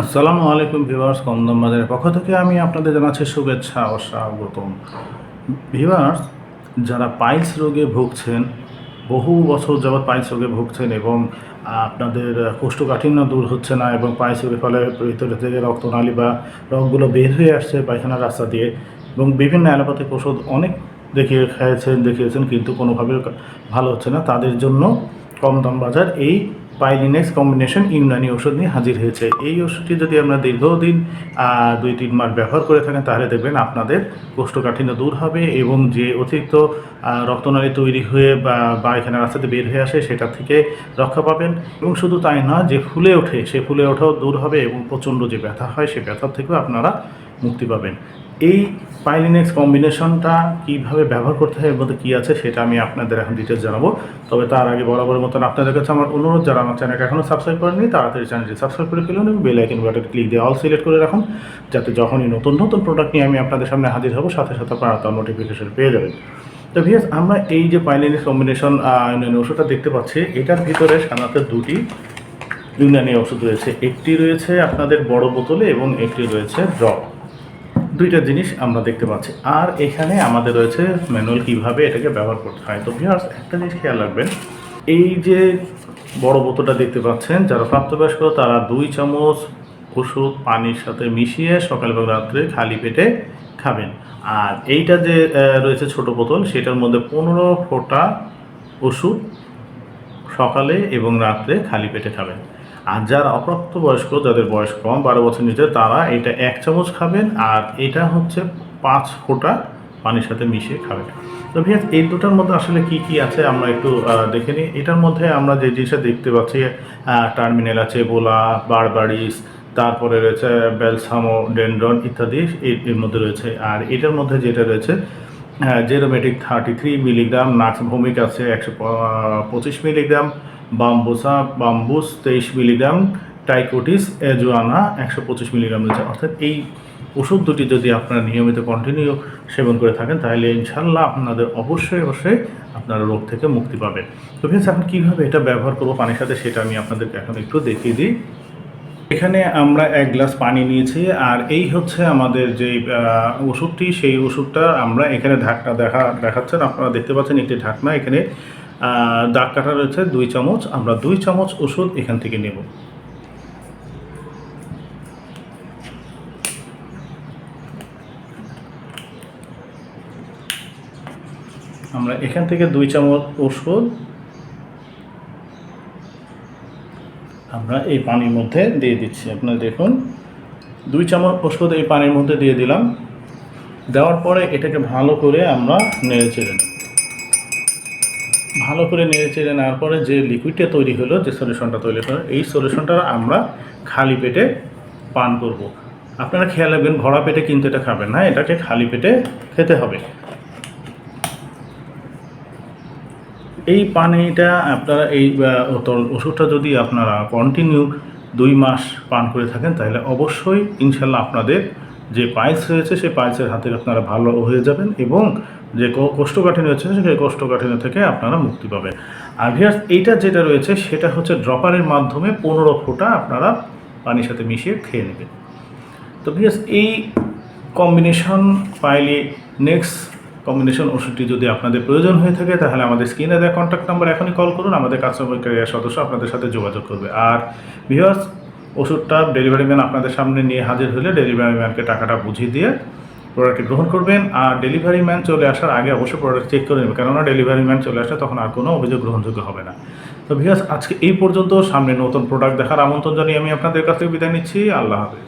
আসসালামু আলাইকুম ভিভার্স কমদম বাজারের পক্ষ থেকে আমি আপনাদের জানাচ্ছি শুভেচ্ছা ও স্বাগতম। ভিউয়ার্স, যারা পাইলস রোগে ভুগছেন, বহু বছর যাবৎ পাইলস রোগে ভুগছেন এবং আপনাদের কোষ্ঠকাঠিন্য দূর হচ্ছে না এবং পাইলস রোগের ফলে ভিতরে থেকে রক্তনালী বা রক্তগুলো বের হয়ে আসছে পায়খানার রাস্তা দিয়ে এবং বিভিন্ন অ্যালোপ্যাথিক ওষুধ অনেক দেখিয়ে খেয়েছেন, দেখিয়েছেন, কিন্তু কোনোভাবে ভালো হচ্ছে না। তাদের জন্য কম দাম বাজার এই পাইলিনেক্স কম্বিনেশন ইউনানি ওষুধ নিয়ে হাজির হয়েছে। এই ওষুধটি যদি আপনারা দীর্ঘদিন দুই, তিন মাস ব্যবহার করে থাকেন, তাহলে দেখবেন আপনাদের কোষ্ঠকাঠিন্য দূর হবে এবং যে অতিরিক্ত রক্তনালী তৈরি হয়ে বা এখানে রাস্তাতে বের হয়ে আসে, সেটা থেকে রক্ষা পাবেন। এবং শুধু তাই না, যে ফুলে ওঠে, সে ফুলে ওঠাও দূর হবে এবং প্রচণ্ড যে ব্যথা হয়, সে ব্যথার থেকেও আপনারা মুক্তি পাবেন। এই পাইলিনেক্স কম্বিনেশনটা কীভাবে ব্যবহার করতে হয়, এর মধ্যে কী আছে সেটা আমি আপনাদের এখন ডিটেলস জানাব। তবে তার আগে বরাবরের মতন আপনাদের কাছে আমার অনুরোধ, যারা আমার চ্যানেলটা এখনও সাবস্ক্রাইব করেননি, তাড়াতাড়ি চ্যানেলটি সাবস্ক্রাইব করে ফেলুন এবং বেল আইকন বাটন ক্লিক দিয়ে অল সিলেক্ট করে রাখুন, যাতে যখনই নতুন নতুন প্রোডাক্ট নিয়ে আমি আপনাদের সামনে হাজির হব, সাথে সাথে আপনারা তার নোটিফিকেশন পেয়ে যাবেন। তো ভিয়াস আমরা এই যে পাইলিনেক্স কম্বিনেশন ওষুধটা দেখতে পাচ্ছি, এটার ভিতরে সাধারণত দুটি ইউনানি ওষুধ রয়েছে। একটি রয়েছে আপনাদের বড় বোতলে এবং একটি রয়েছে ড্রপ দুইটা জিনিস আমরা দেখতে পাচ্ছি। আর এখানে আমাদের রয়েছে ম্যানুয়াল কীভাবে এটাকে ব্যবহার করতে হয়। তো ভিউয়ার্স একটা জিনিস খেয়াল রাখবেন, এই যে বড় বোতলটা দেখতে পাচ্ছেন, যারা প্রাপ্তবয়স্ক, তারা দুই চামচ ওষুধ পানির সাথে মিশিয়ে সকাল এবং রাত্রে খালি পেটে খাবেন। আর এইটা যে রয়েছে ছোট বোতল, সেটার মধ্যে পনেরো ফোঁটা ওষুধ সকালে এবং রাত্রে খালি পেটে খাবেন। আর যারা অপ্রাপ্ত বয়স্ক যাদের বয়স কম, বারো বছর নিচে তারা এটা এক চামচ খাবেন আর এটা হচ্ছে পাঁচ ফোঁটা পানির সাথে মিশিয়ে খাবেন। তো ভিয়াস এই দুটার মধ্যে আসলে কি কি আছে আমরা একটু দেখে নিই। এটার মধ্যে আমরা যে জিনিসটা দেখতে পাচ্ছি টার্মিনাল আছে, বোলা, বারবারিস, তারপরে রয়েছে বেলসামো ডেন্ড্রন ইত্যাদি, এর এর মধ্যে রয়েছে। আর এটার মধ্যে যেটা রয়েছে জেরোমেটিক thirty three milligram, nux vomica আছে একশো পঁচিশ মিলিগ্রাম বাম্বুসা, বাম্বুস তেইশ মিলিগ্রাম, টাইকোটিস, এজোয়ানা একশো পঁচিশ মিলিগ্রাম রয়েছে। অর্থাৎ এই ওষুধ দুটি যদি আপনারা নিয়মিত কন্টিনিউ সেবন করে থাকেন, তাহলে ইনশাল্লাহ আপনাদের অবশ্যই অবশ্যই আপনারা রোগ থেকে মুক্তি পাবেন। তো ফ্রেন্ডস এখন কীভাবে এটা ব্যবহার করব পানির সাথে, সেটা আমি আপনাদেরকে এখন একটু দেখিয়ে দিই। এখানে আমরা এক গ্লাস পানি নিয়েছি, আর এই হচ্ছে আমাদের যে ওষুধটি, সেই ওষুধটা আমরা এখানে ঢাকনা দেখা, দেখাচ্ছেন। আপনারা দেখতে পাচ্ছেন একটি ঢাকনা এখানে দাগ কাটা রয়েছে, দুই চামচ। আমরা দুই চামচ ওষুধ এখান থেকে নেব। আমরা এখান থেকে দুই চামচ ওষুধ। আমরা এই পানির মধ্যে দিয়ে দিচ্ছি। আপনারা দেখুন, দুই চামচ ওষুধ এই পানির মধ্যে দিয়ে দিলাম। দেওয়ার পরে এটাকে ভালো করে আমরা নেড়ে চেড়ে নেব। ভালো করে নেড়ে চেড়ে নেওয়ার পরে যে লিকুইডটা তৈরি হলো, যে সলিউশনটা তৈরি হলো, এই সলিউশনটা আমরা খালি পেটে পান করব। আপনারা খেয়াল রাখবেন, ভরা পেটে কিন্তু এটা খাবেন না, এটাকে খালি পেটে খেতে হবে এই পানিটা আপনারা এই ওষুধটা যদি আপনারা কন্টিনিউ দুই মাস পান করে থাকেন, তাহলে অবশ্যই ইনশাল্লাহ আপনাদের যে পাইলস রয়েছে, সেই পাইলসের হাতে আপনারা ভালো হয়ে যাবেন এবং যে কোষ্ঠকাঠিন্য রয়েছে সেই কোষ্ঠকাঠিন্য থেকে আপনারা মুক্তি পাবেন। আর ভিয়ার্স, এইটা যেটা রয়েছে, সেটা হচ্ছে ড্রপারের মাধ্যমে পনেরো ফোঁটা আপনারা পানির সাথে মিশিয়ে খেয়ে নেবেন। তো ভিয়ার্স, এই কম্বিনেশন পাইলে নেক্সট কম্বিনেশন ওষুধটি যদি আপনাদের প্রয়োজন হয়ে থাকে, তাহলে আমাদের স্ক্রিনে দেওয়া কন্ট্যাক্ট নাম্বার এখনই কল করুন, আমাদের কাস্টমার কেয়ার সদস্য আপনাদের সাথে যোগাযোগ করবে। আর ভিউয়ার্স ওষুধটা ডেলিভারি ম্যান আপনাদের সামনে নিয়ে হাজির হলে ডেলিভারি ম্যানকে টাকাটা বুঝিয়ে দিয়ে প্রোডাক্টটি গ্রহণ করবেন আর ডেলিভারি ম্যান চলে আসার আগে অবশ্যই প্রোডাক্ট চেক করে নেবেন। কেননা ডেলিভারি ম্যান চলে আসলে তখন আর কোনো অভিযোগ গ্রহণযোগ্য হবে না। তো ভিয়াস আজকে এই পর্যন্ত, সামনে নতুন প্রোডাক্ট দেখার আমন্ত্রণ জানিয়ে আমি আপনাদের কাছ থেকে বিদায় নিচ্ছি। আল্লাহ হাফেজ।